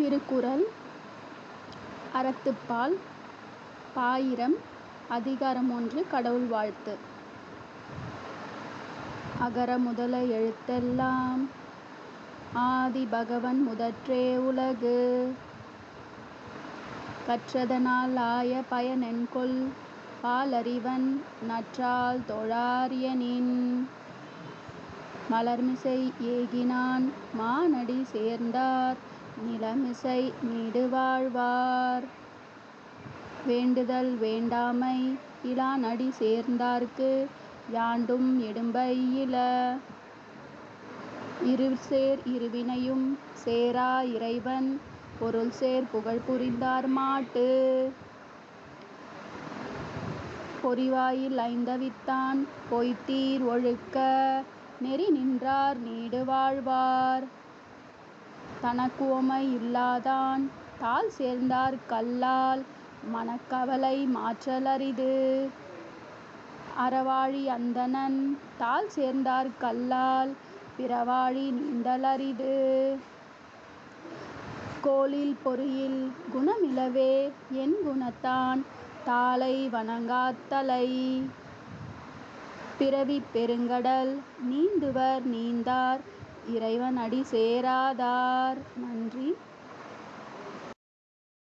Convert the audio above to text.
திருக்குறள் அறத்துப்பால் பாயிரம் அதிகாரம் ஒன்று கடவுள் வாழ்த்து. அகர முதல எழுத்தெல்லாம் ஆதிபகவன் முதற்றே உலகு. கற்றதனால் ஆய பயனென்கொல் பாலறிவன் நற்றால் தொழாரியனின். மலர்மிசை ஏகினான் மானடி சேர்ந்தார் நிலமிசை நீடுவாழ்வார். வேண்டுதல் வேண்டாமை இலானடி சேர்ந்தார்க்கு யாண்டும் இடும்பை இல இருள்சேர் இருவினையும் சேரா இறைவன் பொருள்சேர் புகழ் புரிந்தார் மாட்டு. பொறிவாயில் ஐந்தவித்தான் பொய்த்தீர் ஒழுக்க நெறி நின்றார் நீடு வாழ்வார் தனக்குவமை இல்லாதான் தாள் சேர்ந்தார் கல்லால் மனக்கவலை மாற்றலரிது. அறவாழி அந்தணன் தாள் சேர்ந்தார் கல்லால் பிறவாழி நீந்தலரிது கோலில் கோளில் பொறியில் குணமிலவே என் குணத்தான் தாளை வணங்காத் தலை பிறவிப் பெருங்கடல் நீந்துவர் நீந்தார் இறைவன் அடி சேராதார். நன்றி.